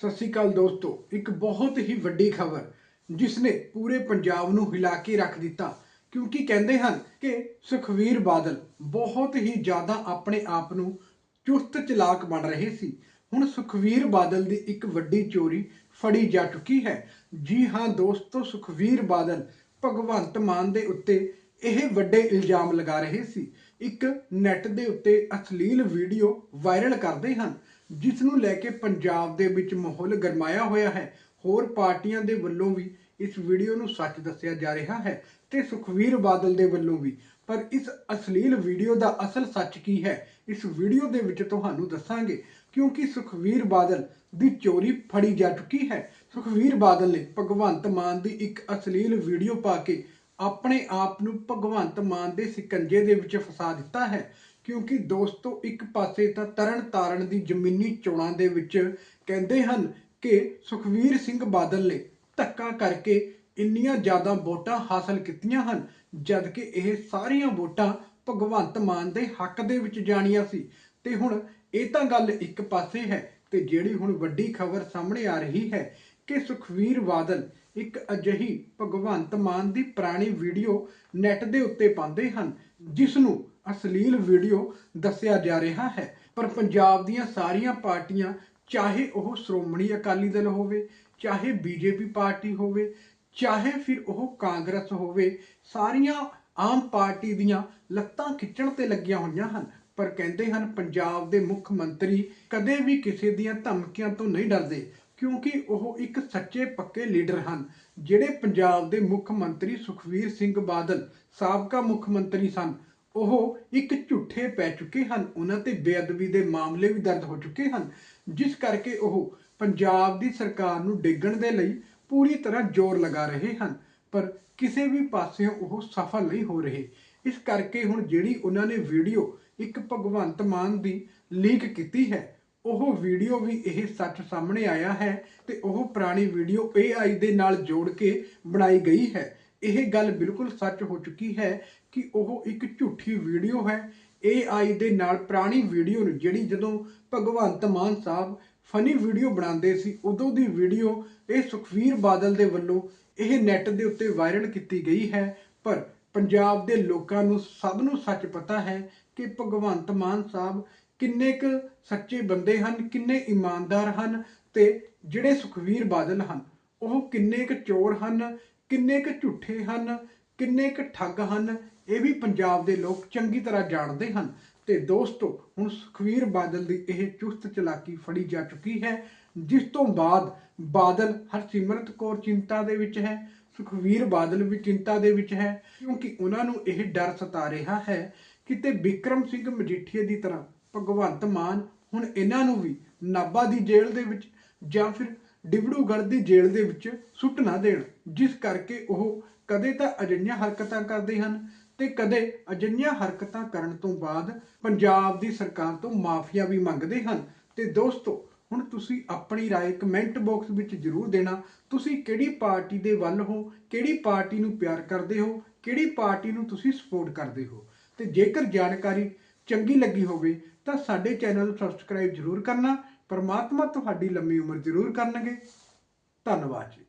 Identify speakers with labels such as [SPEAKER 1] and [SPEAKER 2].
[SPEAKER 1] ਸਤਿ ਸ਼੍ਰੀ ਅਕਾਲ ਦੋਸਤੋ, ਇੱਕ ਬਹੁਤ ਹੀ ਵੱਡੀ ਖਬਰ ਜਿਸ ਨੇ ਪੂਰੇ ਪੰਜਾਬ ਨੂੰ ਹਿਲਾ ਕੇ ਰੱਖ ਦਿੱਤਾ। ਕਿਉਂਕਿ ਕਹਿੰਦੇ ਹਨ ਕਿ ਸੁਖਵੀਰ ਬਾਦਲ ਬਹੁਤ ਹੀ ਜ਼ਿਆਦਾ ਆਪਣੇ ਆਪ ਨੂੰ ਚੁਸਤ ਚਲਾਕ ਬਣ ਰਹੇ ਸੀ। ਹੁਣ ਸੁਖਵੀਰ ਬਾਦਲ ਦੀ ਇੱਕ ਵੱਡੀ ਚੋਰੀ ਫੜੀ ਜਾ ਚੁੱਕੀ ਹੈ। ਜੀ ਹਾਂ ਦੋਸਤੋ, ਸੁਖਵੀਰ ਬਾਦਲ ਭਗਵੰਤ ਮਾਨ ਦੇ ਉੱਤੇ ਇਹ ਵੱਡੇ ਇਲਜ਼ਾਮ ਲਗਾ ਰਹੇ ਸੀ। ਇੱਕ ਨੈਟ ਦੇ ਉੱਤੇ ਅਸ਼ਲੀਲ ਵੀਡੀਓ ਵਾਇਰਲ ਕਰਦੇ ਹਨ। ਜਿਸ ਨੂੰ ਲੈ ਕੇ ਪੰਜਾਬ ਦੇ ਵਿੱਚ ਮਾਹੌਲ ਗਰਮਾਇਆ ਹੋਇਆ ਹੈ। ਹੋਰ ਪਾਰਟੀਆਂ ਦੇ ਵੱਲੋਂ ਵੀ ਇਸ ਵੀਡੀਓ ਨੂੰ ਸੱਚ ਦੱਸਿਆ ਜਾ ਰਿਹਾ ਹੈ ਤੇ ਸੁਖਵੀਰ ਬਾਦਲ ਦੇ ਵੱਲੋਂ ਵੀ। ਪਰ ਇਸ ਅਸ਼ਲੀਲ ਵੀਡੀਓ ਦਾ ਅਸਲ ਸੱਚ ਕੀ ਹੈ, ਇਸ ਵੀਡੀਓ ਦੇ ਵਿੱਚ ਤੁਹਾਨੂੰ ਦੱਸਾਂਗੇ। ਕਿਉਂਕਿ ਸੁਖਵੀਰ ਬਾਦਲ ਦੀ ਚੋਰੀ ਫੜੀ ਜਾ ਚੁੱਕੀ ਹੈ। ਸੁਖਵੀਰ ਬਾਦਲ ਨੇ ਭਗਵੰਤ ਮਾਨ ਦੀ ਇੱਕ ਅਸ਼ਲੀਲ ਵੀਡੀਓ ਪਾ ਕੇ ਆਪਣੇ ਆਪ ਨੂੰ ਭਗਵੰਤ ਮਾਨ ਦੇ ਸਿਕੰਜੇ ਦੇ ਵਿੱਚ ਫਸਾ ਦਿੱਤਾ ਹੈ। ਕਿਉਂਕਿ ਦੋਸਤੋ, ਇੱਕ ਪਾਸੇ ਤਾਂ ਤਰਨ ਤਾਰਨ ਦੀ ਜ਼ਮੀਨੀ ਚੋਣਾਂ ਦੇ ਵਿੱਚ ਕਹਿੰਦੇ ਹਨ ਕਿ ਸੁਖਵੀਰ ਸਿੰਘ ਬਾਦਲ ਨੇ ਧੱਕਾ ਕਰਕੇ ਇੰਨੀਆਂ ਜ਼ਿਆਦਾ ਵੋਟਾਂ ਹਾਸਲ ਕੀਤੀਆਂ ਹਨ ਜਦ ਕਿ ਇਹ ਸਾਰੀਆਂ ਵੋਟਾਂ ਭਗਵੰਤ ਮਾਨ ਦੇ ਹੱਕ ਦੇ ਵਿੱਚ ਜਾਣੀਆਂ ਸੀ। ਤੇ ਹੁਣ ਇਹ ਤਾਂ ਗੱਲ ਇੱਕ ਪਾਸੇ ਹੈ ਤੇ ਜਿਹੜੀ ਹੁਣ ਵੱਡੀ ਖਬਰ ਸਾਹਮਣੇ ਆ ਰਹੀ ਹੈ ਕਿ ਸੁਖਵੀਰ ਬਾਦਲ ਇੱਕ ਅਜਿਹੀ ਭਗਵੰਤ ਮਾਨ ਦੀ ਪੁਰਾਣੀ ਵੀਡੀਓ ਨੈਟ ਦੇ ਉੱਤੇ ਪਾਉਂਦੇ ਹਨ ਜਿਸ ਨੂੰ ਅਸ਼ਲੀਲ ਵੀਡੀਓ ਦੱਸਿਆ ਜਾ ਰਿਹਾ ਹੈ। ਪਰ ਪੰਜਾਬ ਦੀਆਂ ਸਾਰੀਆਂ ਪਾਰਟੀਆਂ, ਚਾਹੇ ਉਹ ਸ਼੍ਰੋਮਣੀ ਅਕਾਲੀ ਦਲ ਹੋਵੇ, ਚਾਹੇ ਬੀਜੇਪੀ ਪਾਰਟੀ ਹੋਵੇ, ਚਾਹੇ ਫਿਰ ਉਹ ਕਾਂਗਰਸ ਹੋਵੇ, ਸਾਰੀਆਂ ਆਮ ਪਾਰਟੀ ਦੀਆਂ ਲੱਤਾਂ ਖਿੱਚਣ ਤੇ ਲੱਗੀਆਂ ਹੋਈਆਂ ਹਨ। ਪਰ ਕਹਿੰਦੇ ਹਨ, ਪੰਜਾਬ ਦੇ ਮੁੱਖ ਮੰਤਰੀ ਕਦੇ ਵੀ ਕਿਸੇ ਦੀਆਂ ਧਮਕੀਆਂ ਤੋਂ ਨਹੀਂ ਡਰਦੇ। ਕਿਉਂਕਿ ਉਹ ਇੱਕ ਸੱਚੇ ਪੱਕੇ ਲੀਡਰ ਹਨ, ਜਿਹੜੇ ਪੰਜਾਬ ਦੇ ਮੁੱਖ ਮੰਤਰੀ ਸੁਖਵੀਰ ਸਿੰਘ ਬਾਦਲ, ਸਾਬਕਾ ਮੁੱਖ ਮੰਤਰੀ ਸਨ। ਉਹ ਇੱਕ ਝੂਠੇ ਪੈ ਚੁੱਕੇ ਹਨ, ਉਹਨਾਂ ਤੇ ਬੇਅਦਬੀ ਦੇ ਮਾਮਲੇ ਵੀ ਦਰਜ ਹੋ ਚੁੱਕੇ ਹਨ, ਜਿਸ ਕਰਕੇ ਉਹ ਪੰਜਾਬ ਦੀ ਸਰਕਾਰ ਨੂੰ ਡੇਗਣ ਦੇ ਲਈ ਪੂਰੀ ਤਰ੍ਹਾਂ ਜ਼ੋਰ ਲਗਾ ਰਹੇ ਹਨ, ਪਰ ਕਿਸੇ ਵੀ ਪਾਸਿਓਂ ਉਹ ਸਫਲ ਨਹੀਂ ਹੋ ਰਹੇ। ਇਸ ਕਰਕੇ ਹੁਣ ਜਿਹੜੀ ਉਹਨਾਂ ਨੇ ਵੀਡੀਓ ਇੱਕ ਭਗਵੰਤ ਮਾਨ ਦੀ ਲੀਕ ਕੀਤੀ ਹੈ ਉਹ ਵੀਡੀਓ ਵੀ ਇਹ ਸੱਚ ਸਾਹਮਣੇ ਆਇਆ ਹੈ ਤੇ ਉਹ ਪੁਰਾਣੀ ਵੀਡੀਓ AI ਦੇ ਨਾਲ ਜੋੜ ਕੇ ਬਣਾਈ ਗਈ ਹੈ। ਇਹ ਗੱਲ ਬਿਲਕੁਲ ਸੱਚ ਹੋ ਚੁੱਕੀ ਹੈ ਕਿ ਉਹ ਇੱਕ ਝੂਠੀ ਵੀਡੀਓ ਹੈ। AI ਦੇ ਨਾਲ ਪੁਰਾਣੀ ਵੀਡੀਓ ਨੂੰ ਜਿਹੜੀ ਜਦੋਂ ਭਗਵੰਤ ਮਾਨ ਸਾਹਿਬ ਫਨੀ ਵੀਡੀਓ ਬਣਾਉਂਦੇ ਸੀ, ਉਦੋਂ ਦੀ ਵੀਡੀਓ ਇਹ ਸੁਖਵੀਰ ਬਾਦਲ ਦੇ ਵੱਲੋਂ ਇਹ ਨੈਟ ਦੇ ਉੱਤੇ ਵਾਇਰਲ ਕੀਤੀ ਗਈ ਹੈ। ਪਰ ਪੰਜਾਬ ਦੇ ਲੋਕਾਂ ਨੂੰ ਸਭ ਨੂੰ ਸੱਚ ਪਤਾ ਹੈ ਕਿ ਭਗਵੰਤ ਮਾਨ ਸਾਹਿਬ ਕਿੰਨੇ ਕੁ ਸੱਚੇ ਬੰਦੇ ਹਨ, ਕਿੰਨੇ ਇਮਾਨਦਾਰ ਹਨ ਤੇ ਜਿਹੜੇ ਸੁਖਵੀਰ ਬਾਦਲ ਹਨ, ਉਹ ਕਿੰਨੇ ਕੁ ਚੋਰ ਹਨ, ਕਿੰਨੇ ਕੁ ਝੂਠੇ ਹਨ, ਕਿੰਨੇ ਕੁ ਠੱਗ ਹਨ, ਇਹ ਵੀ ਪੰਜਾਬ ਦੇ ਲੋਕ ਚੰਗੀ ਤਰ੍ਹਾਂ ਜਾਣਦੇ ਹਨ। ਤੇ ਦੋਸਤੋ, ਹੁਣ ਸੁਖਵੀਰ ਬਾਦਲ ਦੀ ਇਹ ਚੁਸਤ ਚਲਾਕੀ ਫੜੀ ਜਾ ਚੁੱਕੀ ਹੈ, ਜਿਸ ਤੋਂ ਬਾਅਦ ਬਾਦਲ ਹਰਸਿਮਰਤ ਕੌਰ ਚਿੰਤਾ ਦੇ ਵਿੱਚ ਹੈ, ਸੁਖਵੀਰ ਬਾਦਲ ਵੀ ਚਿੰਤਾ ਦੇ ਵਿੱਚ ਹੈ, ਕਿਉਂਕਿ ਉਹਨਾਂ ਨੂੰ ਇਹ ਡਰ ਸਤਾ ਰਿਹਾ ਹੈ ਕਿਤੇ ਵਿਕਰਮ ਸਿੰਘ ਮਜੀਠੀਏ ਦੀ ਤਰ੍ਹਾਂ ਭਗਵੰਤ ਮਾਨ ਹੁਣ ਇਹਨਾਂ ਨੂੰ ਵੀ ਨਾਭਾ ਦੀ ਜੇਲ੍ਹ ਦੇ ਵਿੱਚ ਜਾਂ ਫਿਰ ਡਿਬੜੂਗੜ੍ਹ ਦੀ ਜੇਲ੍ਹ ਦੇ ਵਿੱਚ ਸੁੱਟ ਨਾ ਦੇਣ ਜਿਸ ਕਰਕੇ ਉਹ ਕਦੇ ਤਾਂ ਅਜਿਹੀਆਂ ਹਰਕਤਾਂ ਕਰਦੇ ਹਨ ਤੇ ਕਦੇ ਅਜਿਹੀਆਂ ਹਰਕਤਾਂ ਕਰਨ ਤੋਂ ਬਾਅਦ ਪੰਜਾਬ ਦੀ ਸਰਕਾਰ ਤੋਂ ਮਾਫੀਆ ਵੀ ਮੰਗਦੇ ਹਨ ਤੇ ਦੋਸਤੋ ਹੁਣ ਤੁਸੀਂ ਆਪਣੀ رائے ਕਮੈਂਟ ਬਾਕਸ ਵਿੱਚ ਜ਼ਰੂਰ ਦੇਣਾ ਤੁਸੀਂ ਕਿਹੜੀ ਪਾਰਟੀ ਦੇ ਵੱਲ ਹੋ ਕਿਹੜੀ ਪਾਰਟੀ ਨੂੰ ਪਿਆਰ ਕਰਦੇ ਹੋ ਕਿਹੜੀ ਪਾਰਟੀ ਨੂੰ ਤੁਸੀਂ ਸਪੋਰਟ ਕਰਦੇ ਹੋ ਤੇ ਜੇਕਰ ਜਾਣਕਾਰੀ ਚੰਗੀ ਲੱਗੀ ਹੋਵੇ ਤਾਂ ਸਾਡੇ ਚੈਨਲ ਨੂੰ ਸਬਸਕ੍ਰਾਈਬ ਜ਼ਰੂਰ ਕਰਨਾ, ਪਰਮਾਤਮਾ ਤੁਹਾਡੀ ਲੰਮੀ ਉਮਰ ਜ਼ਰੂਰ ਕਰਨਗੇ। ਧੰਨਵਾਦ ਜੀ।